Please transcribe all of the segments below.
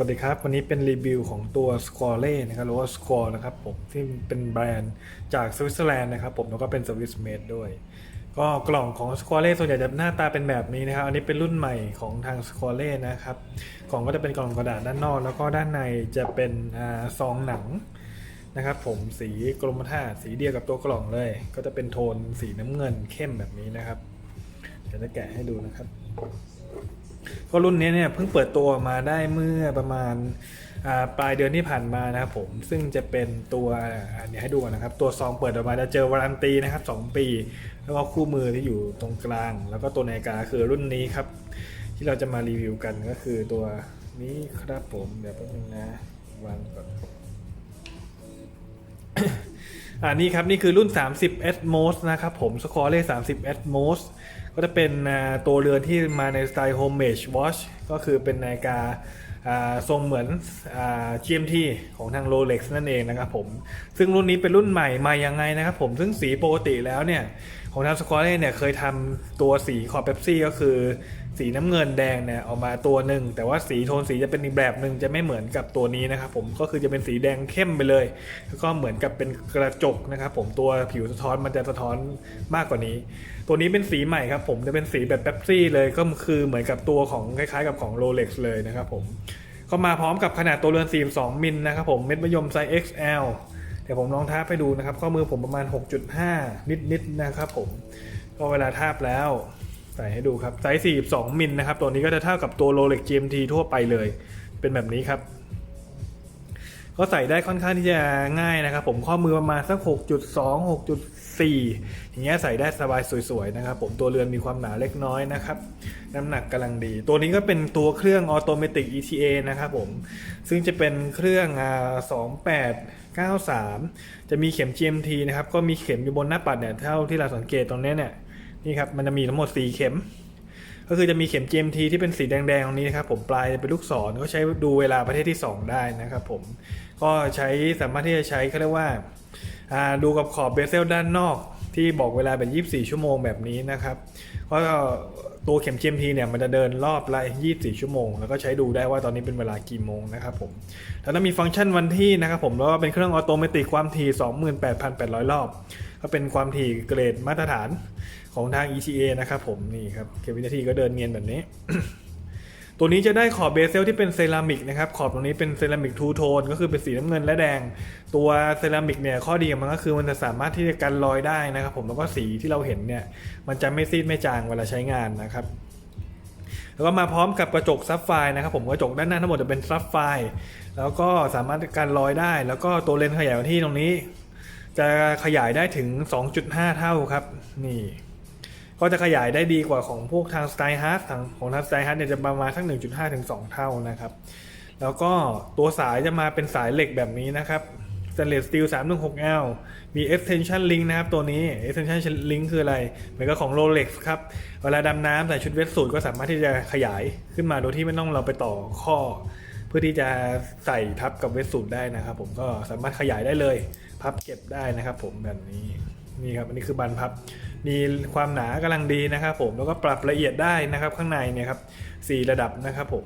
วัสดีครับ วันนี้เป็นรีวิวของตัว s c o r e นะครับหรือว่า Score นะครับผมที่เป็นแบรนด์จากสวิตเซอร์แลนด์นะครับผมแล้วก็เป็นสวิสเมดด้วย ก็กล่องของ s c o r e ส่วนใหญ่จะหน้าตาเป็นแบบนี้นะครับ อันนี้เป็นรุ่นใหม่ของทาง s c o r e นะครับกล่องก็จะเป็นกล่องกระดาษด้านนอก แล้วก็ด้านในจะเป็นอซองหนังนะครับผมสีกรมท่าสีเดียวกับตัวกล่องเลย ก็จะเป็นโทนสีน้ำเงินเข้มแบบนี้นะครับเดี๋ยวจะแกะให้ดูนะครับ ก็รุ่นนี้เนี่ยเพิ่งเปิดตัวมาได้เมื่อประมาณปลายเดือนที่ผ่านมานะครับผมซึ่งจะเป็นตัวเดี๋ยวให้ดูก่อนนะครับ ตัวซองเปิดออกมาจะเจอวารันตีนะครับ 2 ปี แล้วก็คู่มือที่อยู่ตรงกลาง แล้วก็ตัวนาฬิกาคือรุ่นนี้ครับ ที่เราจะมารีวิวกันก็คือตัวนี้ครับผมเดี๋ยวแป๊บนึงนะวางก่อนอ่านี่ครับ นี่คือรุ่น 30 Atmos นะครับผมสคอร์เล่30 Atmos ก็จะเป็นตัวเรือนที่มาในสไตล์ Homemade Watch ก็คือเป็นนาฬิกาทรงเหมือน GMT ของทาง Rolex นั่นเองนะครับผม ซึ่งรุ่นนี้เป็นรุ่นใหม่มายังไงนะครับผม ซึ่งสีปกติแล้วเนี่ยของทางสคอร์เล่เนี่ยเคยทำตัวสีขอบเ e ปซี่ก็คือ สีน้ำเงินแดงเนี่ยออกมาตัวหนึ่ง แต่ว่าสีโทนสีจะเป็นอีกแบบหนึ่งจะไม่เหมือนกับตัวนี้นะครับผมก็คือจะเป็นสีแดงเข้มไปเลย แล้วก็เหมือนกับเป็นกระจกนะครับผมตัวผิวสะท้อนมันจะสะท้อนมากกว่านี้ ตัวนี้เป็นสีใหม่ครับผมจะเป็นสีแบบเ e ปซี่เลยก็คือเหมือนกับตัวของคล้ายๆ กับของ Rolex เลยนะครับผมก็มาพร้อมกับขนาดตัวเรือน 42 มิลนะครับผมเม็ดมะยมไซส์ XL ดี๋ยวผมลองทาบให้ดูนะครับ ข้อมือผมประมาณ 6.5 นิดๆนะครับผมก็เวลาทาบแล้วใส่ให้ดูครับไซส์42มิลนะครับ ตัวนี้ก็จะเท่ากับตัวโรเล็ก GMT ทั่วไปเลย เป็นแบบนี้ครับก็ใส่ได้ค่อนข้างที่จะง่ายนะครับ ผมข้อมือประมาณสัก 6.2 6.4 4อย่างเงี้ยใส่ได้สบายสวยๆนะครับผมตัวเรือนมีความหนาเล็กน้อยนะครับน้ำหนักกำลังดี ตัวนี้ก็เป็นตัวเครื่อง Automatic ETA นะครับผมซึ่งจะเป็นเครื่อง2893 จะมีเข็ม GMT นะครับก็มีเข็มอยู่บนหน้าปัดเนี่ยเท่าที่เราสังเกตตรงนี้เนี่ยนี่ครับมันจะมีทั้งหมด 4 เข็มก็คือจะมีเข็ม GMT ที่เป็นสีแดงๆตรงนี้นะครับผมปลายจะเป็นลูกศรก็ใช้ดูเวลาประเทศที่ 2 ได้นะครับผมก็ใช้สามารถที่จะใช้เขาเรียกว่า ดูกับขอบเบเซลด้านนอกที่บอกเวลาเป็น 24 ชั่วโมงแบบนี้นะครับก็ตัวเข็ม GMT เนี่ยมันจะเดินรอบละ24 ชั่วโมง แล้วก็ใช้ดูได้ว่าตอนนี้เป็นเวลากี่โมงนะครับผมแล้วก็มีฟังก์ชันวันที่นะครับผมแล้วก็เป็นเครื่องออโตเมติกความถี่ 28,800 รอบ ก็เป็นความถี่เกรดมาตรฐานของทาง ETA นะครับผมนี่ครับเข็มวินาทีก็เดินเนียนแบบนี้ ตัวนี้จะได้ขอบเบเซลที่เป็นเซรามิกนะครับ ขอบตรงนี้เป็นเซรามิกทูโทนก็คือเป็นสีน้ำเงินและแดง ตัวเซรามิกเนี่ยข้อดีของมันก็คือมันจะสามารถที่จะกันรอยได้นะครับ ผมแล้วก็สีที่เราเห็นเนี่ยมันจะไม่ซีดไม่จางเวลาใช้งานนะครับแล้วก็มาพร้อมกับกระจกซับไฟนะครับผมกระจกด้านหน้าทั้งหมดจะเป็นซับไฟแล้วก็สามารถกันรอยได้ แล้วก็ตัวเลนส์ขยายที่ตรงนี้ จะขยายได้ถึง 2.5 เท่าครับ นี่ ก็จะขยายได้ดีกว่าของพวกทางสไตล์ฮาร์ดทของทางสไตล์ฮาร์ดเนี่ยจะประมาณสัก1.5 ถึง 2 เท่านะครับ แล้วก็ตัวสายจะมาเป็นสายเหล็กแบบนี้นะครับ Stainless Steel 316L มี extension link นะครับ ตัวนี้ extension link คืออะไร เหมือนกับของ Rolex ครับ เวลาดำน้ำใส่ชุดเวทสูทก็สามารถที่จะขยายขึ้นมาโดยที่ไม่ต้องเราไปต่อข้อ เพื่อที่จะใส่ทับกับเวทสูทได้นะครับ ผมก็สามารถขยายได้เลย พับเก็บได้นะครับ ผมแบบนี้นี่ครับอันนี้คือบันพับ มีความหนากำลังดีนะครับผมแล้วก็ปรับละเอียดได้นะครับข้างในเนี่ยครับสี่ระดับนะครับผม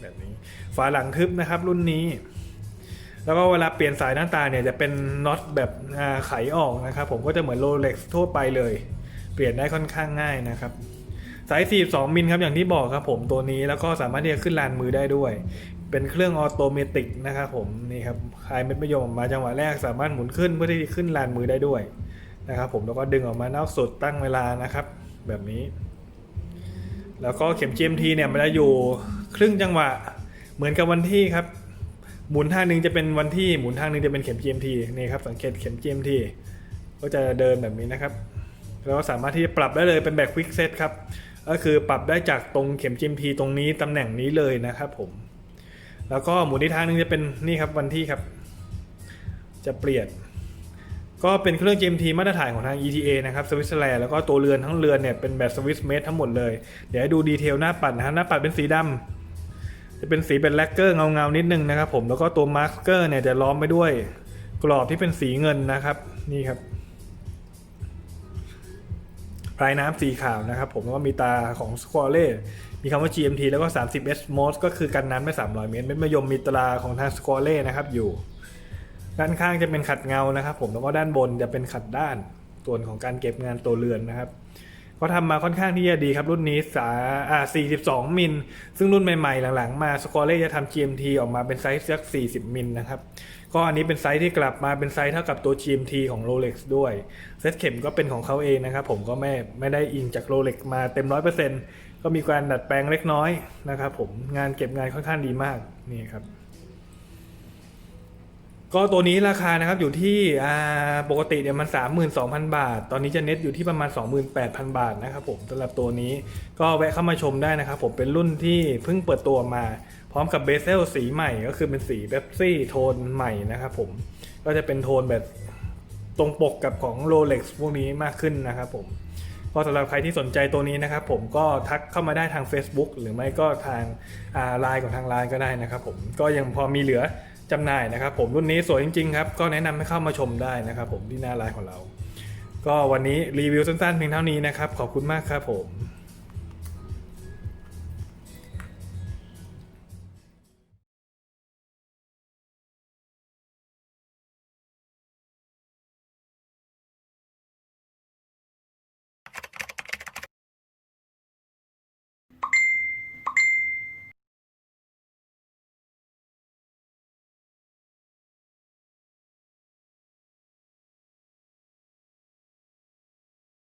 แบบนี้ฝาหลังทึบนะครับรุ่นนี้ แล้วก็เวลาเปลี่ยนสายหน้าตาเนี่ยจะเป็นน็อตแบบไขออกนะครับผมก็จะเหมือนโรเล็กทั่วไปเลย เปลี่ยนได้ค่อนข้างง่ายนะครับสาย 42 มิลครับอย่างที่บอกครับผมตัวนี้แล้วก็สามารถที่จะขึ้นลานมือได้ด้วย เป็นเครื่องออโตเมติกนะครับผมนี่ครับคลายเม็ดมะยมออกมาจังหวะแรกสามารถหมุนขึ้นเพื่อที่จะขึ้นลานมือได้ด้วย นะครับผมแล้วก็ดึงออกมานอกสุดตั้งเวลานะครับ แบบนี้ แล้วก็เข็ม GMT เนี่ยมันจะอยู่ครึ่งจังหวะเหมือนกับวันที่ครับ หมุนทางหนึ่งจะเป็นวันที่หมุนทางหนึ่งจะเป็นเข็ม GMT นี่ครับสังเกตเข็ม GMT ก็จะเดินแบบนี้นะครับแล้วก็สามารถที่จะปรับได้เลยเป็นแบบ Quick Set ครับก็คือปรับได้จากตรงเข็ม GMT ตรงนี้ตำแหน่งนี้เลยนะครับผมแล้วก็หมุนอีกทางหนึงจะเป็นนี่ครับวันที่ครับ จะเปลี่ยน ก็เป็นเครื่อง GMT มาตรฐานของทาง ETA นะครับสวิตเซอร์แลนด์แล้วก็ตัวเรือนทั้งเรือนเนี่ยเป็นแบบสวิสเมดทั้งหมดเลย เดี๋ยวให้ดูดีเทลหน้าปัดนะครับหน้าปัดเป็นสีดำจะเป็นสีเป็นแลกเกอร์เงาเงาๆนิดนึงนะครับผมแล้วก็ตัวมาร์กเกอร์เนี่ยจะล้อมไปด้วยกรอบที่เป็นสีเงินนะครับนี่ครับพลายน้ำสีขาวนะครับผมแล้วก็มีตาของสควอเล่มีคำว่า GMT แล้วก็ 30S Most ก็คือกันน้ำได้300 เมตร เม็ดมะยมมีตราของทางสควอเล่นะครับอยู่ ด้านข้างจะเป็นขัดเงานะครับ ผมแล้วก็ด้านบนจะเป็นขัดด้านส่วนของการเก็บงานตัวเรือนนะครับก็ทำมาค่อนข้างที่จะดีครับ รุ่นนี้สาอ่า42 มิล ซึ่งรุ่นใหม่ๆ หลังๆ มาสกอเล่จะทำ GMT ออกมาเป็นไซส์สัก40 มิลนะครับ ก็อันนี้เป็นไซส์ที่กลับมาเป็นไซส์เท่ากับตัว GMT ของ Rolex ด้วย เซตเข็มก็เป็นของเขาเองนะครับ ผมก็ไม่ไม่ได้อิงจาก Rolex มาเต็ม 100%ก็มีการดัดแปลงเล็กน้อยนะครับผมงานเก็บงานค่อนข้างดีมากนี่ครับ ก็ตัวนี้ราคานะครับอยู่ที่ปกติเนี่ยมัน 32,000 บาท ตอนนี้จะเน็ตอยู่ที่ประมาณ 28,000 บาทนะครับผมสำหรับตัวนี้ก็แวะเข้ามาชมได้นะครับผมเป็นรุ่นที่เพิ่งเปิดตัวมา พร้อมกับเบเซลสีใหม่ก็คือเป็นสีเบปซี่โทนใหม่นะครับผมก็จะเป็นโทนแบบตรงปกกับของ Rolex พวกนี้มากขึ้นนะครับผมก็สำหรับใครที่สนใจตัวนี้นะครับผมก็ทักเข้ามาได้ทาง Facebook หรือไม่ก็ทางไลน์ของทางไลน์ก็ได้นะครับผมก็ยังพอมีเหลือ จำหน่ายนะครับ ผมรุ่นนี้สวยจริงๆครับก็แนะนำให้เข้ามาชมได้นะครับ ผมที่หน้าไลน์ของเรา ก็วันนี้รีวิวสั้นๆเพียงเท่านี้นะครับขอบคุณมากครับผม